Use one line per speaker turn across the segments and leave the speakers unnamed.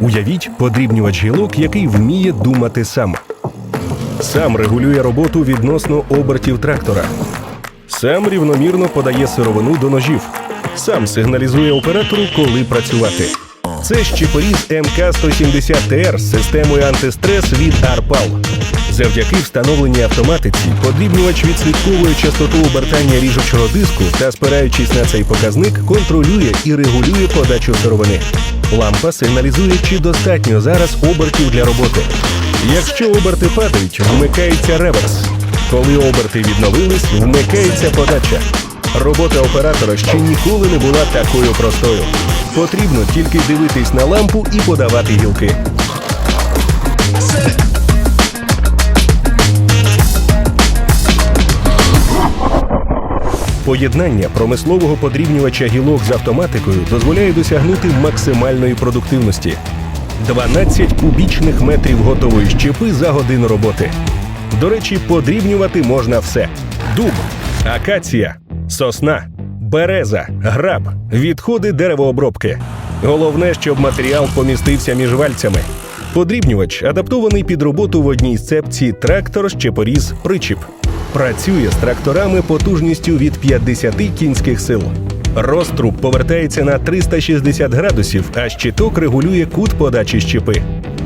Уявіть подрібнювач гілок, який вміє думати сам. Сам регулює роботу відносно обертів трактора. Сам рівномірно подає сировину до ножів. Сам сигналізує оператору, коли працювати. Це щепоріз МК-170ТР з системою антистрес від Arpal. Завдяки встановленій автоматиці подрібнювач відслідковує частоту обертання ріжучого диску та, спираючись на цей показник, контролює і регулює подачу сировини. Лампа сигналізує, чи достатньо зараз обертів для роботи. Якщо оберти падають, вмикається реверс. Коли оберти відновились, вмикається подача. Робота оператора ще ніколи не була такою простою. Потрібно тільки дивитись на лампу і подавати гілки. Поєднання промислового подрібнювача гілок з автоматикою дозволяє досягнути максимальної продуктивності. 12 кубічних метрів готової щепи за годину роботи. До речі, подрібнювати можна все: дуб, акація, сосна, береза, граб, відходи деревообробки. Головне, щоб матеріал помістився між вальцями. Подрібнювач адаптований під роботу в одній сцепці трактор, щепоріз, причіп. Працює з тракторами потужністю від 50 кінських сил. Розтруб повертається на 360 градусів, а щиток регулює кут подачі щепи.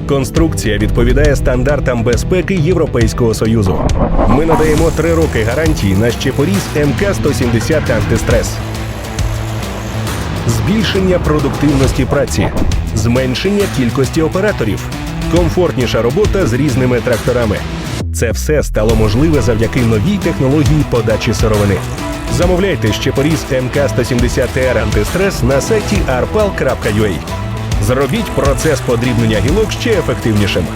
Конструкція відповідає стандартам безпеки Європейського союзу. Ми надаємо 3 роки гарантії на щепоріз МК-170 антистрес збільшення продуктивності праці, зменшення кількості операторів, комфортніша робота з різними тракторами. Це все стало можливе завдяки новій технології подачі сировини. Замовляйте щепоріз МК-170ТР антистрес на сайті arpal.ua. Зробіть процес подрібнення гілок ще ефективнішим.